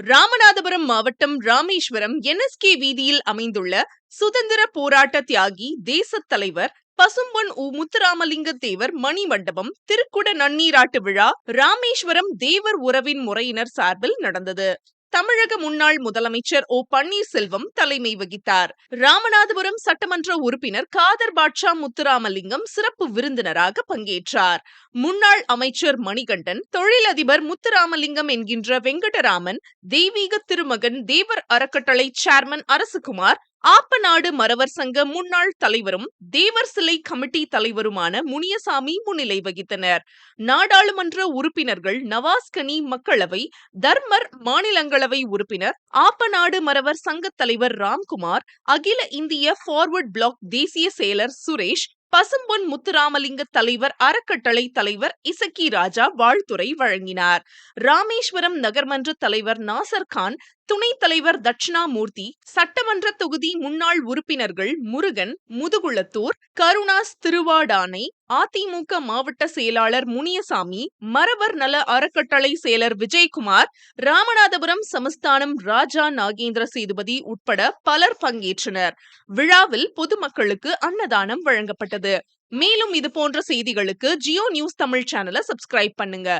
ராமநாதபுரம் மாவட்டம் ராமேஸ்வரம் என்எஸ்கே வீதியில் அமைந்துள்ள சுதந்திர போராட்ட தியாகி தேசத் தலைவர் பசும்பொன் உ முத்துராமலிங்க தேவர் மணி மண்டபம் திருக்குட நன்னீராட்டு விழா ராமேஸ்வரம் தேவர் உறவின் முறையினர் சார்பில் நடந்தது. தமிழக முன்னாள் முதலமைச்சர் ஓ பன்னீர்செல்வம் தலைமை வகித்தார். ராமநாதபுரம் சட்டமன்ற உறுப்பினர் காதர் பாட்ஷா முத்துராமலிங்கம் சிறப்பு விருந்தினராக பங்கேற்றார். முன்னாள் அமைச்சர் மணிகண்டன் தொழிலதிபர் முத்துராமலிங்கம் என்கின்ற வெங்கடராமன் தெய்வீக திருமகன் தேவர் அறக்கட்டளை சேர்மன் அரசுகுமார் ஆப்பநாடு மறவர் சங்க முன்னாள் தலைவரும் தேவர் சிலை கமிட்டி தலைவருமான முனியசாமி முன்னிலை வகித்தனர். நாடாளுமன்ற உறுப்பினர்கள் நவாஸ்கனி மக்களவை தர்மர் மாநிலங்களவை உறுப்பினர் ஆப்பநாடு மறவர் சங்க தலைவர் ராம்குமார் அகில இந்திய ஃபார்வர்ட் பிளாக் தேசிய செயலர் சுரேஷ் பசும்பொன் முத்துராமலிங்க தலைவர் அறக்கட்டளை தலைவர் இசக்கி ராஜா வாழ்த்துறை வழங்கினார். ராமேஸ்வரம் நகர்மன்ற தலைவர் நாசர் கான் துணைத் தலைவர் தட்சிணாமூர்த்தி சட்டமன்ற தொகுதி முன்னாள் உறுப்பினர்கள் முருகன் முதுகுளத்தூர் கருணாஸ் திருவாடானை அதிமுக மாவட்ட செயலாளர் முனியசாமி மரவர் நல அறக்கட்டளை செயலர் விஜயகுமார் ராமநாதபுரம் சமஸ்தானம் ராஜா நாகேந்திர சேதுபதி உட்பட பலர் பங்கேற்றனர். விழாவில் பொதுமக்களுக்கு அன்னதானம் வழங்கப்பட்டது. மேலும் இது போன்ற செய்திகளுக்கு ஜியோ நியூஸ் தமிழ் சேனலை சப்ஸ்கிரைப் பண்ணுங்க.